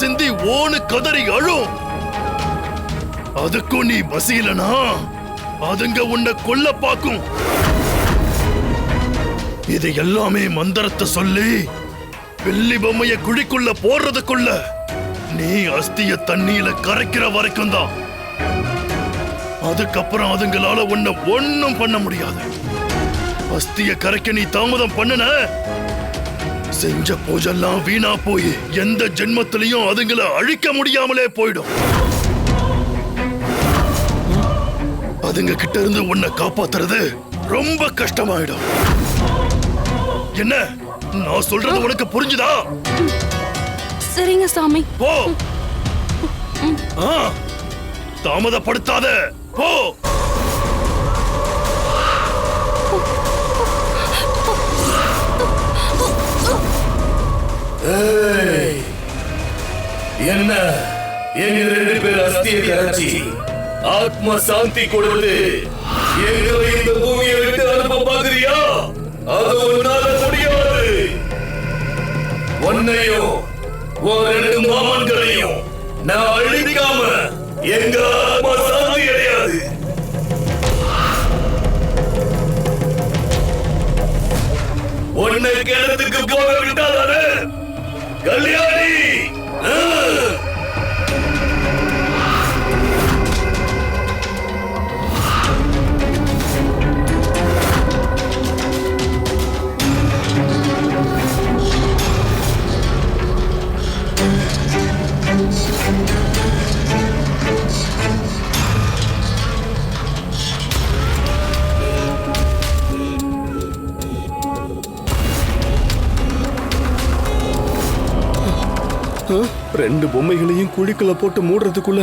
சிந்தி ஓனு கதறி அழும். அதுக்கும் நீ பசியலனா அதுங்க உன்னை கொல்ல பாக்கும் இது எல்லாமே மந்திரத்தை சொல்லி வெள்ளி பொம்மைய குழிக்குள்ள போடுறதுக்குள்ள நீ அஸ்திய தண்ணியில கரைக்கிற வரைக்கும் தான். அதுக்கப்புறம் அதுங்களால உன்னை ஒன்னும் பண்ண முடியாது. அஸ்திய கரைக்க நீ தாமதம் பண்ணுன செஞ்ச பூஜெல்லாம் வீணா போய் எந்த ஜென்மத்திலையும் அதுங்களை அழிக்க முடியாமலே போயிடும். அதுங்க கிட்ட இருந்து உன்னை காப்பாத்துறது ரொம்ப கஷ்டமாயிடும். என்ன? நான் சொல்றது உனக்கு புரிஞ்சுதா? சரிங்க சாமி. போ. தாமதப்படுத்தாத. போ. என்ன? எங்க ரெண்டு பேர் அஸ்திய கரைச்சி ஆத்ம சாந்தி கொடுத்து எங்களை இந்த பூமியை விட்டு அனுப்ப பாக்குறியா அது உன்னால முடியாது. உன்னையும் உன் ரெண்டு மாமன்களையும் நான் அழிக்காம எங்க ஆத்மா சாந்தி அடையாது. உன்னை கிணத்துக்கு போக கல்யாணி ஆ! ரெண்டு பொம்மைகளையும் குழிக்குள்ள போட்டு மூடுறதுக்குள்ள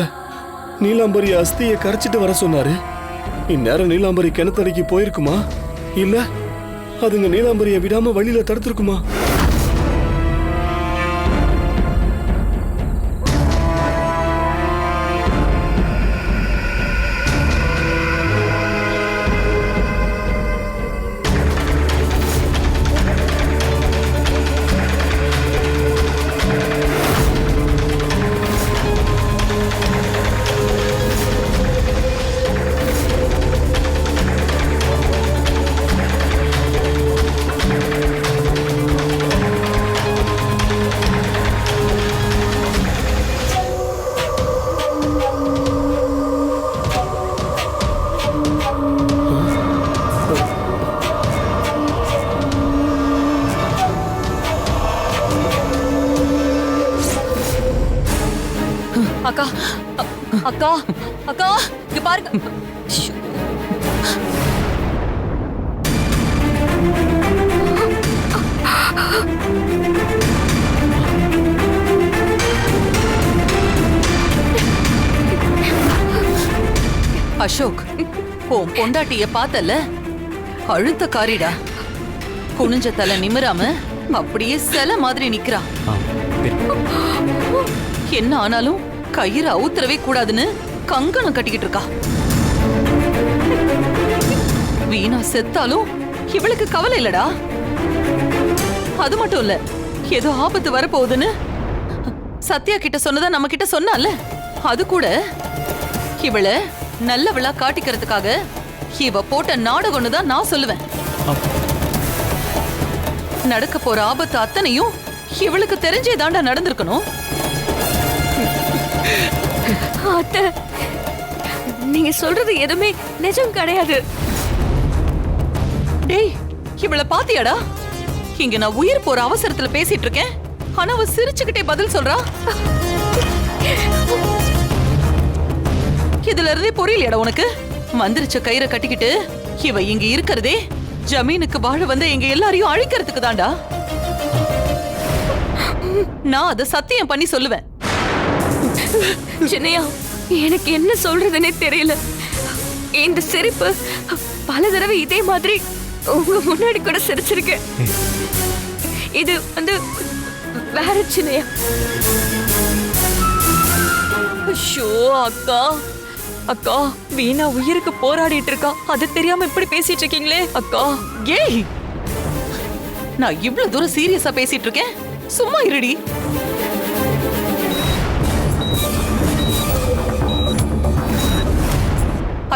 நீலாம்பரி அஸ்தியை கரைச்சிட்டு வர சொன்னாரு. இந்நேரம் நீலாம்பரி கிணத்தடிக்கு போயிருக்குமா? இல்ல அதுங்க நீலாம்பரியை விடாம வழியில தடுத்திருக்குமா? அக்கா அக்கா இங்க பாருங்க. அசோக் உன் பொண்டாட்டிய பார்த்தல? அழுத்த காரிடா. குனிஞ்ச தலை நிமிராம அப்படியே சில மாதிரி நிக்கிறா. என்ன ஆனாலும் கயிறு அவுத்தரவே கூடாதுன்னு கங்கணம் கட்டிக்கிட்டு இருக்கா. வீணா செத்தாலும் இவளுக்கு கவலை இல்லடா. அது மட்டும் இல்ல ஏதோ ஆபத்து வரப்போகுதுன்னு சத்யா கிட்ட சொன்னதா நம்ம கிட்ட சொன்னால அது கூட இவள நல்லவளா காட்டிக்கிறதுக்காக இவ போட்ட நாடகம்னு தான் நான் சொல்லுவேன். நடக்க போற ஆபத்து அத்தனையும் இவளுக்கு தெரிஞ்சே தாண்டா நடந்திருக்கணும். அத்தை நீங்க சொல்றது எதுவுமே நிஜம் கிடையாது. டேய் இவள பாத்தியாடா? இங்க நான் உயிர் போற அவசரத்துல பேசிட்டு இருக்கேன் ஆனா அவ சிரிச்சுக்கிட்டே பதில் சொல்றா. இதுல இருந்தே புரியலையாடா உனக்கு? மந்திரிச்ச கயிறை கட்டிக்கிட்டு இவ இங்க இருக்கிறதே ஜமீனுக்கு வாழ வந்த எங்க எல்லாரையும் அழிக்கிறதுக்கு தான்டா. நான் அதை சத்தியம் பண்ணி சொல்லுவேன். சின்னையா எனக்கு என்ன சொல்றதுன்னே தெரியல. இந்த சிரிப்பு பல தடவை இதே மாதிரி உங்க முன்னாடி கூட சிரிச்சிருக்கேன். இது வந்து வேற சின்னையா? ஷோ அக்கா. அக்கா வீணா உயிருக்கு போராடிட்டு இருக்கா. அது தெரியாம இப்படி பேசிட்டு இருக்கீங்களே. அக்கா. ஏய்! நான் இவ்வளவு தூரம் சீரியஸா பேசிட்டு இருக்கேன். சும்மா இருடி.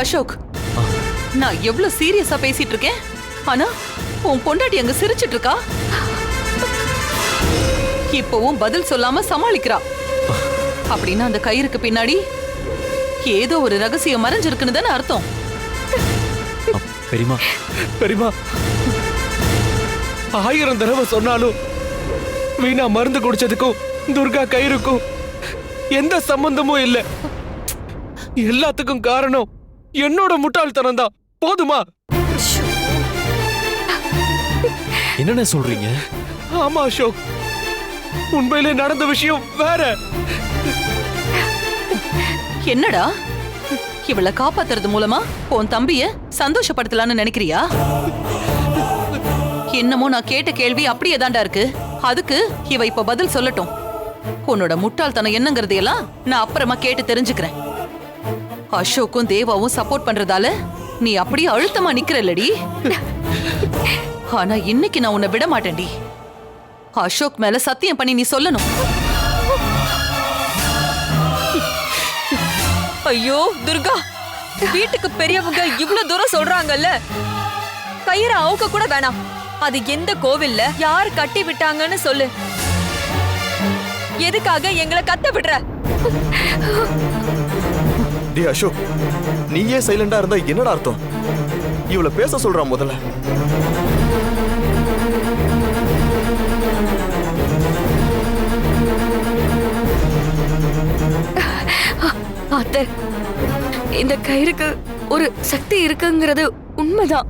அசோக் நான் எவ்வளவு சீரியஸா பேசிட்டு இருக்கேன்? ஆனா உன் பொண்டாட்டி அங்க சிரிச்சிட்டு இருக்கா? இப்பவும் பதில் சொல்லாம சமாளிக்கிறா. அப்படின்னா அந்த கயிறுக்கு பின்னாடி ஏதோ ஒரு ரகசியம் மறைஞ்சிருக்குன்னு தானே அர்த்தம். பெரியமா பெரியமா ஆயிரம் தடவை சொன்னாலும் வீணா மருந்து குடிச்சதுக்கும் துர்கா கயிறுக்கும் எந்த சம்பந்தமும் இல்ல. எல்லாத்துக்கும் காரணம் என்னோட முட்டாள்தனம் தான். போதுமா? என்னென்ன சொல்றீங்க? ஆமா அசோக். உண்மையிலே நடந்த விஷயம் வேற. என்னடா? இவளை காப்பாத்துறது மூலமா உன் தம்பிய சந்தோஷப்படுத்தலாம்னு நினைக்கிறியா? என்னமோ நான் கேட்ட கேள்வி அப்படியே தாண்டா இருக்கு. அதுக்கு இவ இப்ப பதில் சொல்லட்டும். உன்னோட முட்டாள்தனம் என்னங்கறதையெல்லாம் நான் அப்புறமா கேட்டு தெரிஞ்சுக்கிறேன். அசோக்கும் தேவாவும் சப்போர்ட் பண்றதால நீ அப்படியே அழுத்தமா நிக்கிறல்லடி. ஆனா இன்னைக்கு நான் உன்னை விட மாட்டேன்டி. அசோக் மேல சத்தியம் பண்ணி நீ சொல்லணும். ஐயோ துர்கா வீட்டுக்கு பெரியவங்க இவ்வளவு தூரம் சொல்றாங்கல்ல? கயிறை அவுக்க கூட வேணாம். அது எந்த கோவில்ல யார் கட்டி விட்டாங்கன்னு சொல்லு. எதுக்காக எங்களை கத்த விடுற? டே அசோக் நீயே சைலண்டா இருந்தா என்னடா அர்த்தம்? இவளை பேச சொல்றான் முதல்ல. அத்தை இந்த கயிறுக்கு ஒரு சக்தி இருக்குங்கிறது உண்மைதான்.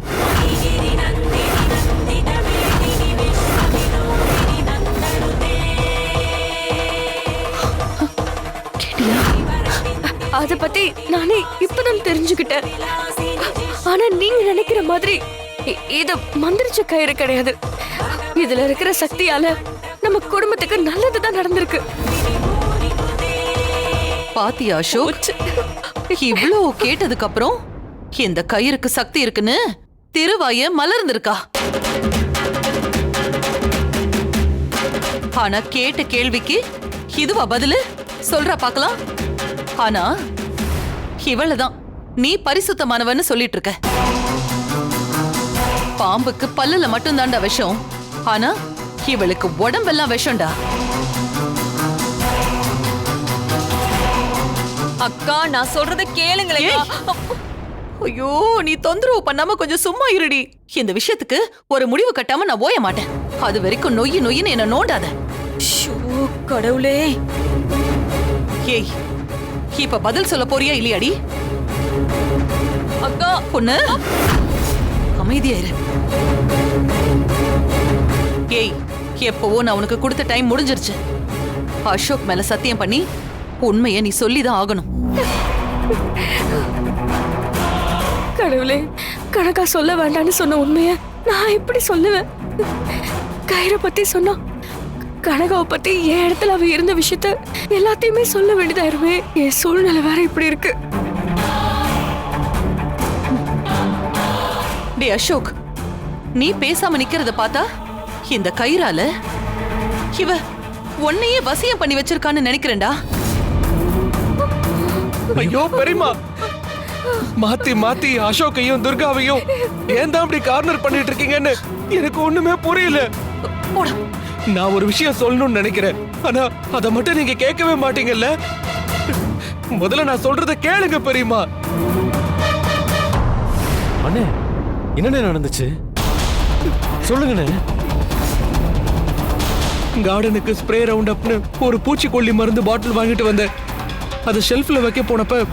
அத பத்தி நானே இப்பதான் தெரிஞ்சுக்கிட்டேன். ஆனா நீங்க நினைக்கிற மாதிரி இது மந்திரிச்ச கயிறு கிடையாது. இதுல இருக்கிற சக்தியால நம்ம குடும்பத்துக்கு நல்லதுதான் நடந்திருக்கு. பாத்தியா அசோக்? இவ்ளோ கேட்டதுக்கு அப்புறம் இந்த கயிறுக்கு சக்தி இருக்குன்னு திருவாய மலர்ந்திருக்கா? ஆனா கேட்ட கேள்விக்கு இதுவா பதிலு? சொல்றா பார்க்கலாம் ஆனா இவளதான். நீ பரிசுத்தமானவன்னு சொல்லிட்டு இருக்க பாம்புக்கு பல்லுல மட்டும் தாண்டா விஷம். ஆனா இவளுக்கு உடம்பெல்லாம் விஷம்டா. அக்கா நான் சொல்றத கேளுங்களேன். ஐயோ நீ தொந்தரவு பண்ணாம கொஞ்சம் சும்மா இருடி. இந்த விஷயத்துக்கு ஒரு முடிவு கட்டாம நான் ஓய மாட்டேன். அது வரைக்கும் நொய்யு நொய்யுன்னு என்ன நோண்டாத. கடவுளே. ஏய் இப்ப பதில் சொல்ல போறியா இல்லையாடி? அக்கா பொண்ணு? அமைதியாயிரு. ஏய் எப்பவோ நான் உனக்கு கொடுத்த டைம் முடிஞ்சிருச்சு. அசோக் மேல சத்தியம் பண்ணி உண்மையை நீ சொல்லிதான் ஆகணும். கடவுளே கணக்கா சொல்ல வேண்டாம்னு சொன்ன உண்மைய நான் எப்படி சொல்லுவேன்? கயிறை பத்தி சொன்னா கனகாவை பத்தி என் இடத்துல அவ இருந்த விஷயத்த எல்லாத்தையுமே சொல்ல வேண்டியதாயிருமே என் சூழ்நிலை வேற இப்படி இருக்கு. டே அசோக் நீ பேசாம நிக்கிறத பார்த்தா இந்த கயிறால இவ உன்னையே வசியம் பண்ணி வச்சிருக்கான்னு நினைக்கிறேன்டா. ஐயோ பெரியமா மாத்தி மாத்தி அசோக்கையும் துர்காவையும் ஏன் தான் அப்படி கார்னர் பண்ணிட்டு இருக்கீங்கன்னு எனக்கு ஒண்ணுமே புரியல. போடா. நான் ஒரு விஷயம் சொல்லணும்னு நினைக்கிறேன். ஆனா அத மட்டும் நீங்க கேட்கவே மாட்டீங்கல்ல? முதல்ல நான் சொல்றத கேளுங்க பெரியமா அண்ணே என்னண்ணே நடந்துச்சு? சொல்லுங்கண்ணே. கார்டனுக்கு ஸ்ப்ரே ரவுண்ட் அப்னு ஒரு பூச்சிக்கொல்லி மருந்து பாட்டில் வாங்கிட்டு வந்தேன். அதை ஷெல்ஃப்ல வைக்க போனப்ப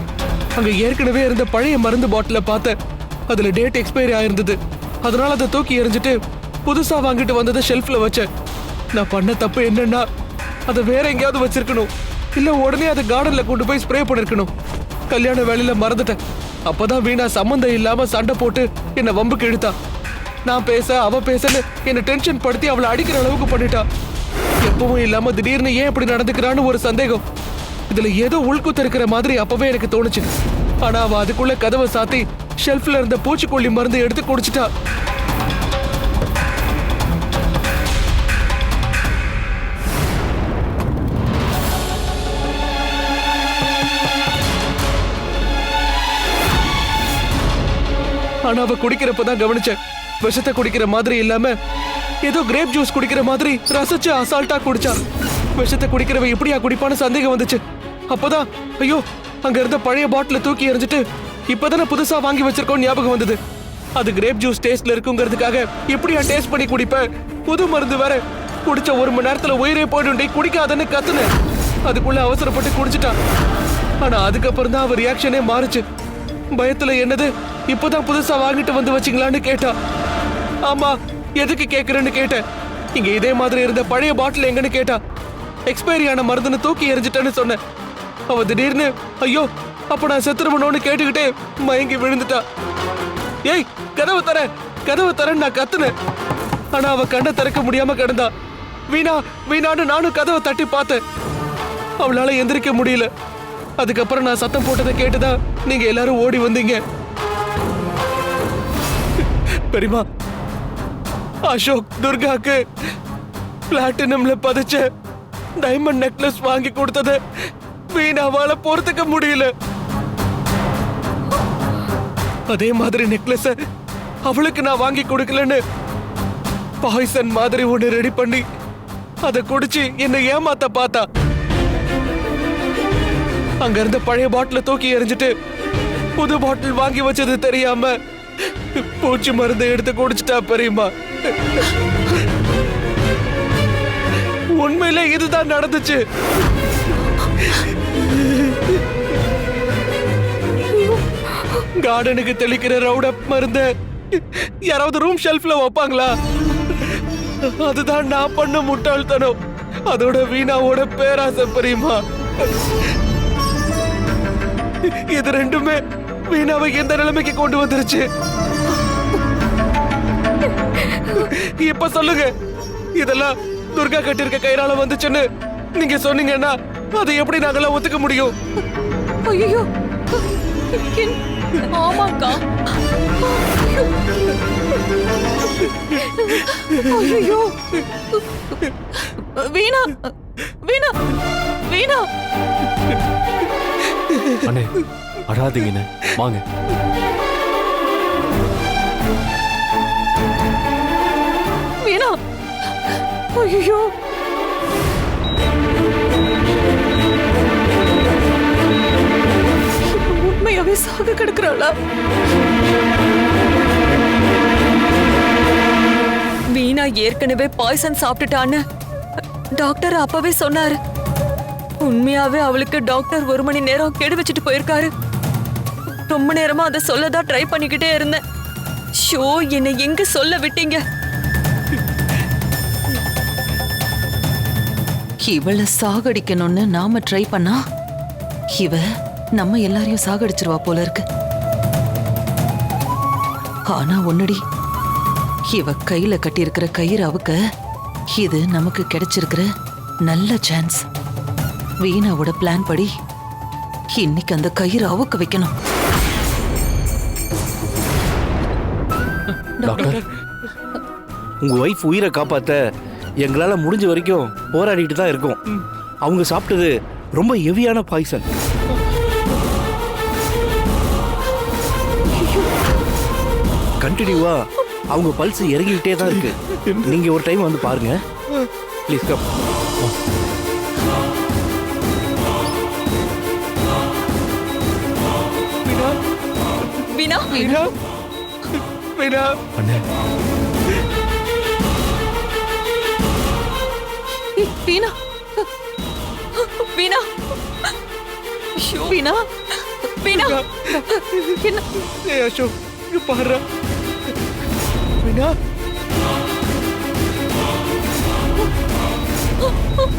அங்க ஏற்கனவே இருந்த பழைய மருந்து பாட்டில பார்த்தேன். அதுல டேட் எக்ஸ்பைரி ஆயிருந்தது. அதனால அதை தூக்கி எறிஞ்சிட்டு புதுசா வாங்கிட்டு வந்ததை ஷெல்ஃப்ல வச்சேன். நான் பண்ண தப்பு என்னன்னா அதை வேற எங்கேயாவது வச்சிருக்கணும். இல்ல உடனே அதை கார்டன்ல கொண்டு போய் ஸ்ப்ரே பண்ணிருக்கணும். கல்யாண வேலையில மறந்துட்டேன். அப்பதான் வீணா சம்மந்தம் இல்லாம சண்டை போட்டு என்ன வம்புக்கு இழுத்தா நான் பேச அவ பேசன்னு என்ன டென்ஷன் படுத்தி அவளை அடிக்கிற அளவுக்கு பண்ணிட்டா. எப்பவும் இல்லாம திடீர்னு ஏன் இப்படி நடந்துக்கிறான்னு ஒரு சந்தேகம். இதுல ஏதோ உள்குத்து இருக்கிற மாதிரி அப்பவே எனக்கு தோணுச்சு. ஆனா அவ அதுக்குள்ள கதவை சாத்தி ஷெல்ஃப்ல இருந்த பூச்சிக்கொல்லி மருந்து எடுத்து குடிச்சிட்டா. ஆனா அவ குடிக்கிறப்ப தான் கவனிச்சேன். விஷத்தை குடிக்கிற மாதிரி இல்லாம ஏதோ கிரேப் ஜூஸ் குடிக்கிற மாதிரி ரசிச்சு அசால்ட்டா குடிச்சா விஷத்தை குடிக்கிறவ எப்படியா குடிப்பான்னு சந்தேகம் வந்துச்சு. அப்பதான் ஐயோ அங்க இருந்த பழைய பாட்டில தூக்கி எறிஞ்சிட்டு இப்பதானே புதுசா வாங்கி வச்சிருக்கோம் ஞாபகம் வந்தது. அது கிரேப் ஜூஸ் டேஸ்ட்ல இருக்குங்கிறதுக்காக எப்படியா டேஸ்ட் பண்ணி குடிப்பேன். புது மருந்து வேற. குடிச்ச ஒரு மணி நேரத்துல உயிரே போயிடுண்டி குடிக்காதன்னு கத்துனேன். அதுக்குள்ள அவசரப்பட்டு குடிச்சிட்டான். ஆனா அதுக்கப்புறம் தான் அவர் ரியாக்ஷனே மாறுச்சு. பயத்துல என்னது? இப்பதான் புதுசா வாங்கிட்டு வந்து வச்சிங்களான்னு கேட்டா. ஆமா எதுக்கு கேக்குறேன்னு கேட்டேன். இங்க இதே மாதிரி இருந்த பழைய பாட்டில் எங்கன்னு கேட்டா. எக்ஸ்பைரி ஆன மருந்துன்னு தூக்கி எரிஞ்சிட்டேன்னு சொன்னேன். அவ திடீர்னு ஐயோ அப்ப நான் செத்துருமனோன்னு கேட்டுக்கிட்டே மயங்கி விழுந்துட்டா. ஏய் கதவை தர கதவை தரேன்னு நான் கத்துனேன். ஆனா அவ கண்ணை திறக்க முடியாம கிடந்தா. வீணா வீணான்னு நானும் கதவை தட்டி பார்த்தேன். அவளால எந்திரிக்க முடியல. அதுக்கப்புறம் நான் சத்தம் போட்டதை கேட்டுதான் நீங்க எல்லாரும் ஓடி வந்தீங்க. பெரியமா அசோக் துர்காக்கு பிளாட்டினம்ல பதிச்ச டைமண்ட் நெக்லஸ் வாங்கி கொடுத்தது வீணாவால பொறுத்துக்க முடியல. அதே மாதிரி நெக்லஸ அவளுக்கு நான் வாங்கி கொடுக்கலன்னு பாய்சன் மாதிரி ஒன்று ரெடி பண்ணி அதை குடிச்சு என்னை ஏமாத்த பார்த்தா. அங்க இருந்த பழைய பாட்டில தூக்கி எறிஞ்சிட்டு புது பாட்டில் வாங்கி வச்சது தெரியாம பூச்சி மருந்து எடுத்து குடிச்சிட்டா பெரியம்மா. உண்மையில இதுதான் நடந்துச்சு. கார்டனுக்கு தெளிக்கிற ரவுடப் மருந்து யாராவது ரூம் ஷெல்ஃப்ல வைப்பாங்களா? அதுதான் நான் பண்ண முட்டாள்தனம். அதோட வீணாவோட பேராசை பெரியம்மா. இது ரெண்டுமே வீணாவை எந்த நிலைமைக்கு கொண்டு வந்துருச்சு? இப்ப சொல்லுங்க. இதெல்லாம் துர்கா கட்டிருக்க கயிறால வந்துச்சுன்னு நீங்க சொன்னீங்கன்னா அதை எப்படி நாங்கெல்லாம் ஒத்துக்க முடியும்? ஐயோ. ஆமாக்கா ஐயோ. வீணா. வீணா. வீணா. அண்ணே அழாதீங்கண்ணே. வாங்க. வீணா ஐயோ உண்மையாவே சாக கிடக்குறாளா? வீணா ஏற்கனவே பாய்சன் சாப்பிட்டுட்டான்னு டாக்டர் அப்பவே சொன்னாரு. உண்மையாவே அவளுக்கு டாக்டர் ஒரு மணி நேரம் கெடு வச்சுட்டு போயிருக்காரு. ரொம்ப நேரமா அதை சொல்லதான் ட்ரை பண்ணிக்கிட்டே இருந்தேன். ஷோ என்னை எங்க சொல்ல விட்டீங்க? இவளை சாகடிக்கணும்னு நாம ட்ரை பண்ணா? இவ நம்ம எல்லாரையும் சாகடிச்சிருவா போல இருக்கு. ஆனா ஒன்னடி இவ கையில கட்டியிருக்கிற கயிறு அவுக்க இது நமக்கு கிடைச்சிருக்கிற நல்ல சான்ஸ் வீணாவோட பிளான் படி இன்னைக்கு அந்த கயிறு அவுக்க வைக்கணும். டாக்டர் உங்க ஒய்ஃப் உயிரை காப்பாத்த எங்களால முடிஞ்ச வரைக்கும் போராடிட்டு தான் இருக்கோம். அவங்க சாப்பிட்டது ரொம்ப ஹெவியான பாய்சன் கண்டினியூவா அவங்க பல்ஸ் இறங்கிக்கிட்டே தான் இருக்கு. நீங்க ஒரு டைம் வந்து பாருங்க. ப்ளீஸ் கம் வீணா வீணா அண்ணே. வீணா வீணா ஐயோ, வீணா வீணா என்ன? ஏய் அசோக் இங்க பாரு வீணா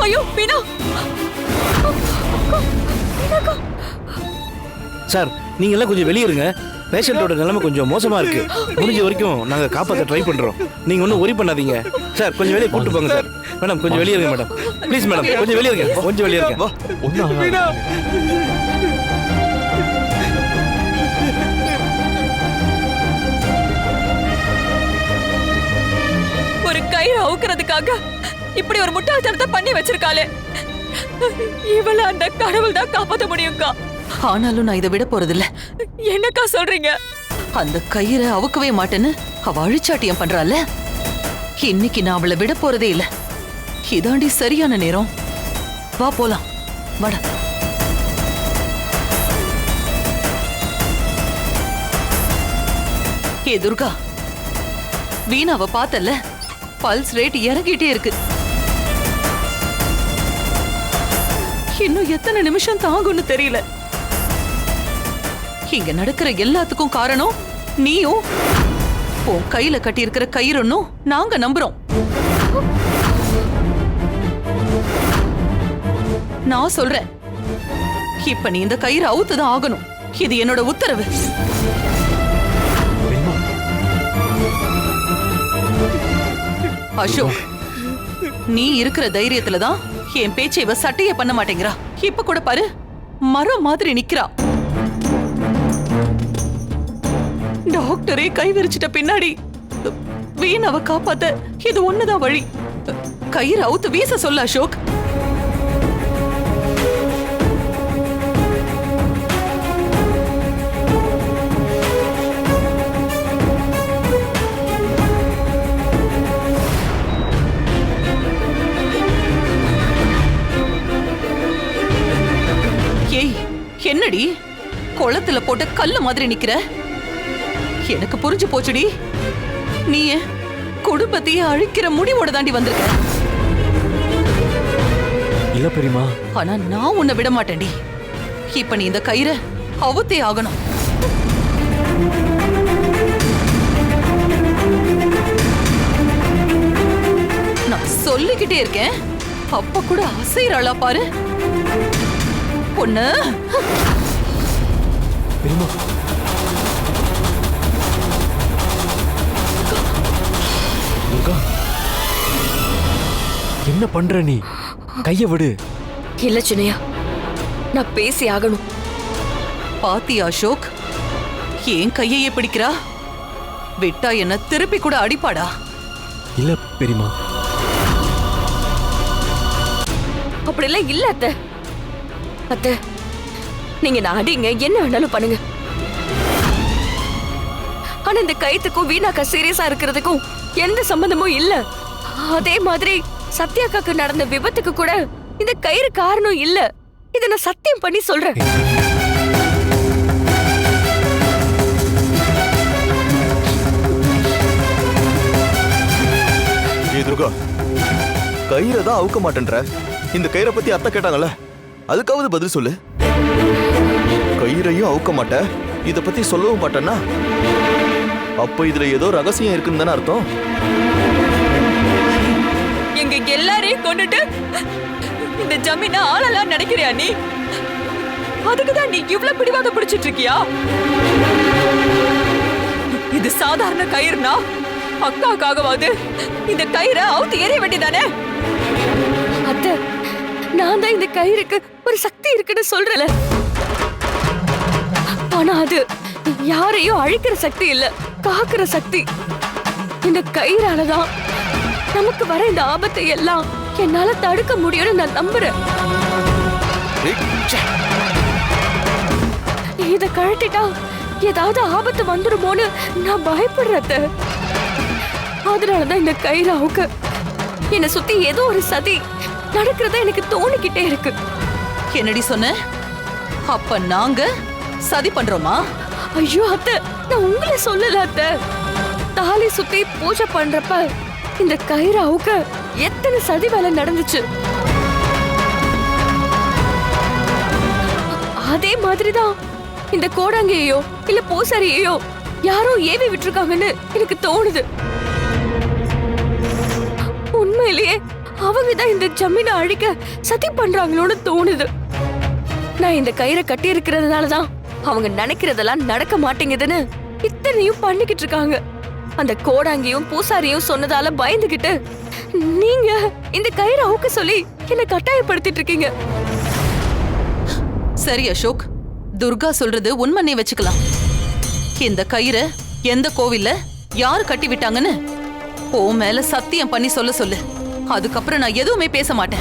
ஐயோ வீணா சார் நீங்க எல்லாம் கொஞ்சம் வெளியே இருங்க பேஷண்டோட நிலைமை கொஞ்சம் மோசமா இருக்கு. முடிஞ்ச வரைக்கும் நாங்க காப்பாத்த ட்ரை பண்றோம். நீங்க ஒன்றும் ஒரி பண்ணாதீங்க. சார் கொஞ்சம் வெளியே கூட்டு போங்க சார் மேடம் கொஞ்சம் வெளியே இருங்க மேடம் ப்ளீஸ் மேடம் கொஞ்சம் வெளியே இருங்க கொஞ்சம் வெளியே இருங்க. ஒரு கயிறு அவுக்கிறதுக்காக இப்படி ஒரு முட்டாள்தனத்தை பண்ணி வச்சிருக்காளே. இவள அந்த கடவுள் தான் காப்பாற்ற முடியும்க்கா. ஆனாலும் நான் இதை விட போறதில்ல. என்னக்கா சொல்றீங்க? அந்த கயிறை அவுக்கவே மாட்டேன்னு அவ அழிச்சாட்டியம் பண்றால இன்னைக்கு நான் அவளை விட போறதே இல்ல. இதாண்டி சரியான நேரம். வா போலாம். வாடா. ஏ துர்கா. வீணாவை பார்த்தல பல்ஸ் ரேட் இறங்கிட்டே இருக்கு. இன்னும் எத்தனை நிமிஷம் தாங்கும்னு தெரியல. இங்க நடக்கிற எல்லாத்துக்கும் காரணம் நீயும். உன் கையில கட்டி இருக்கிற கயிறுன்னும் நாங்க நம்புறோம். நான் சொல்றேன். இப்ப நீ இந்த கயிறு அவுத்துதான் ஆகணும். இது என்னோட உத்தரவு. அசோக் நீ இருக்கிற தைரியத்துல தான் என் பேச்சை இவ சட்டையே பண்ண மாட்டேங்கிறா. இப்ப கூட பாரு மரம் மாதிரி நிக்கிறா. டாக்டரே கை விரிச்சிட்ட பின்னாடி வீணாவ காப்பாத்த இது ஒண்ணுதான் வழி? கயிறு அவுத்து வீச சொல்ல அசோக். ஏய் என்னடி? குளத்துல போட்ட கல்லு மாதிரி நிக்கிற? எனக்கு புரிஞ்சு போச்சுடி? நீ குடும்பத்தையே அழிக்கிற முடிவோட தாண்டி வந்திருக்க. இல்ல பெரியமா ஆனா நான் உன்னை விட மாட்டேன்டி. இப்ப நீ இந்த கயிறை அவுத்தே ஆகணும். நான் சொல்லிக்கிட்டே இருக்கேன். அப்ப கூட அசைறாளா பாரு. பொண்ணு. பெரியமா என்ன பண்ற நீ? கைய விடு. இல்ல சின்னையா. நான் பேசி ஆகணும். பாத்தியா அசோக் ஏன் கையையே பிடிக்கிறா? விட்டா என்ன திருப்பி கூட அடிப்பாடா? இல்ல பெரியமா அப்படிலாம் இல்ல அத்தை. அத்தை நீங்க நான் அடிங்க. என்ன வேணாலும் பண்ணுங்க. ஆனா இந்த கைத்துக்கும் வீணாக்கா சீரியஸா இருக்கிறதுக்கும் எந்த சம்பந்தமும் இல்ல. அதே மாதிரி சத்யாக்காக்கு நடந்த விபத்துக்கு கூட இந்த கயிறு காரணம் இல்ல. இத நான் சத்தியம் பண்ணி சொல்றேன். துர்கா. கயிறை தான் அவுக்க மாட்டேன்ற. இந்த கயிறை பத்தி அத்தை கேட்டாங்கல்ல அதுக்காவது பதில் சொல்லு. கயிறையும் அவுக்க மாட்டேன் இதை பத்தி சொல்லவும் மாட்டேன்னா? அப்ப இதுல ஏதோ ரகசியம் இருக்குன்னு தானே அர்த்தம்? கொண்டுட்டு இந்த ஜமீன ஆளலாம் நினைக்கிறியா நீ? அதுக்குதான் நீ இவ்வளவு பிடிவாத பிடிச்சிட்டு இருக்கியா இது சாதாரண கயிறுனா அக்காக்காகவாது இந்த கயிறை அவுத்து எறிய வேண்டியதானே? அத்தை நான் தான் இந்த கயிறுக்கு ஒரு சக்தி இருக்குன்னு சொல்றல ஆனா அது யாரையும் அழிக்கிற சக்தி இல்ல காக்குற சக்தி. இந்த கயிறாலதான் நமக்கு வர இந்த ஆபத்தை எல்லாம் என்னால தடுக்க முடியும்னு நான் நம்புறேன். இத கழட்டிட்டா ஏதாவது ஆபத்து வந்துடுமோன்னு நான் பயப்படுறத. அதனாலதான் இந்த கயிறு அவுக்க என்னை சுத்தி ஏதோ ஒரு சதி நடக்கிறதா எனக்கு தோணிக்கிட்டே இருக்கு. என்னடி சொன்ன? அப்ப நாங்க சதி பண்றோமா? ஐயோ அத்தை நான் உங்களை சொல்லல அத்தை. தாலி சுத்தி பூஜை பண்றப்ப இந்த கயிறு அவுக்க எத்தனை சதி வேலை நடந்துச்சு? அதே மாதிரிதான் இந்த கோடாங்கையோ இல்ல பூசாரியையோ யாரோ ஏவி விட்டுருக்காங்கன்னு எனக்கு தோணுது. உண்மையிலேயே அவங்க தான் இந்த ஜமீனை அழிக்க சதி பண்றாங்களோன்னு தோணுது. நான் இந்த கயிறை கட்டி இருக்கிறதுனால தான் அவங்க நினைக்கிறதெல்லாம் நடக்க மாட்டேங்குதுன்னு இத்தனையும் பண்ணிக்கிட்டு இருக்காங்க. அந்த கோடாங்கியும் பூசாரியும் சொன்னதால பயந்துகிட்டு நீங்க இந்த கயிறை அவுக்க சொல்லி என்ன கட்டாயப்படுத்திட்டு இருக்கீங்க சரி அசோக். துர்கா சொல்றது உண்மைன்னே வச்சுக்கலாம். இந்த கயிறை எந்த கோவில்ல யாரு கட்டி விட்டாங்கன்னு? ஓ மேல சத்தியம் பண்ணி சொல்ல சொல்லு. அதுக்கப்புறம் நான் எதுவுமே பேச மாட்டேன்.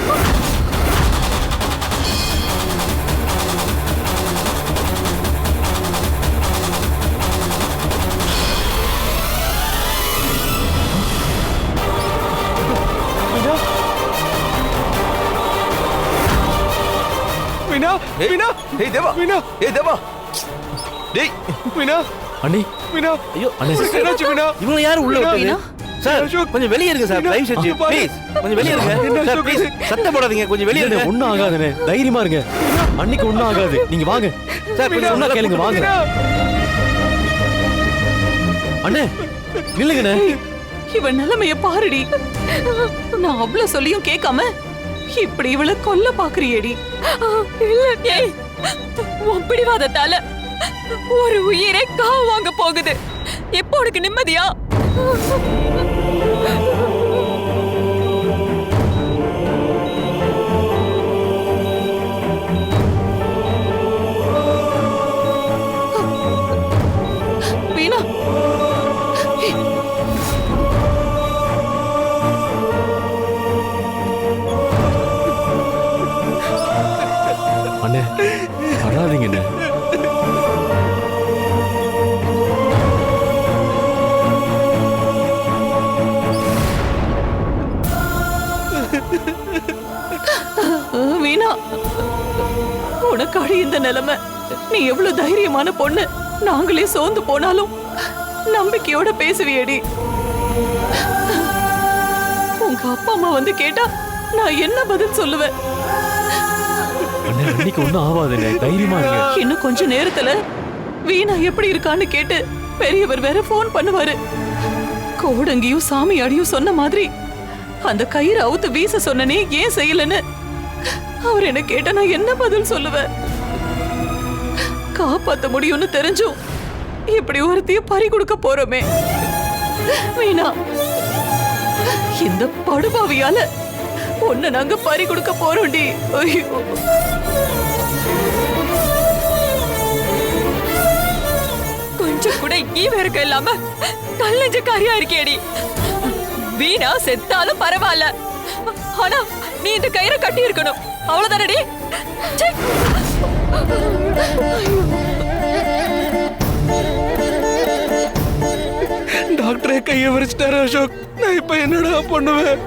ஏய், மீனா ஏய் தேவா. மீனா ஏய் தேவா. டேய். மீனா அண்ணி. மீனா ஐயோ அண்ணே. என்னாச்சு மீனா இவங்க யாரும் உள்ள வீணா? சார். கொஞ்சம் வெளியே இருங்க சார். தயவு செஞ்சு. ப்ளீஸ் கொஞ்சம் வெளியே இருங்க. Sir please? சத்தம் போடாதீங்க. கொஞ்சம் வெளியே இருங்க. ஒண்ணும் ஆகாதுண்ணே. தைரியமா இருங்க. அன்னைக்கு ஒண்ணும் ஆகாது. நீங்க வாங்க. சார் கொஞ்சம் சொன்னா கேளுங்க. வாங்க. மீனா அண்ணே நில்லுங்கண்ணே. இவன் நிலைமைய பாருடி. நான் அவ்வளவு சொல்லியும் கேட்காம இப்படி இவள கொல்ல பாக்குறியடி இல்ல உன் பிடிவாதத்தால ஒரு உயிரே காவாங்க போகுது. எப்போ உனக்கு நிம்மதியா? அண்ணே வீணா உனக்காடி இந்த நிலைமை. நீ எவ்வளவு தைரியமான பொண்ணு. நாங்களே சோர்ந்து போனாலும் நம்பிக்கையோட பேசுவியேடி. உங்க அப்பா அம்மா வந்து கேட்டா நான் என்ன பதில் சொல்லுவேன்? இன்னைக்கு ஒண்ணும் ஆகாதுண்ணே தைரியமா இருங்க. இன்னும் கொஞ்ச நேரத்துல வீணா எப்படி இருக்கான்னு கேட்டு பெரியவர் வேற ஃபோன் பண்ணுவாரு. கோடங்கியும் சாமியாடியும் சொன்ன மாதிரி அந்த கயிறு அவுத்து வீச சொன்னனே ஏன் செய்யலன்னு அவர் என்ன கேட்டா நான் என்ன பதில் சொல்லுவேன்? காப்பாத்த முடியும்னு தெரிஞ்சும் இப்படி ஒருத்தைய பறி கொடுக்க போறோமே. வீணா இந்த படுபாவியால உன்னை நாங்க பறி கொடுக்க போறோம்டி. ஐயோ. கொஞ்சம் கூட ஈவ இருக்க இல்லாம கல்லஞ்சக்காரியா இருக்கேடி. வீணா செத்தாலும் பரவாயில்ல. ஆனா நீ இந்த கயிறை கட்டி இருக்கணும் அவ்வளவுதானடி? ச்சே. டாக்டரே கையை விரிச்சிட்டாரு அசோக். நான் இப்ப என்னடா பண்ணுவேன்?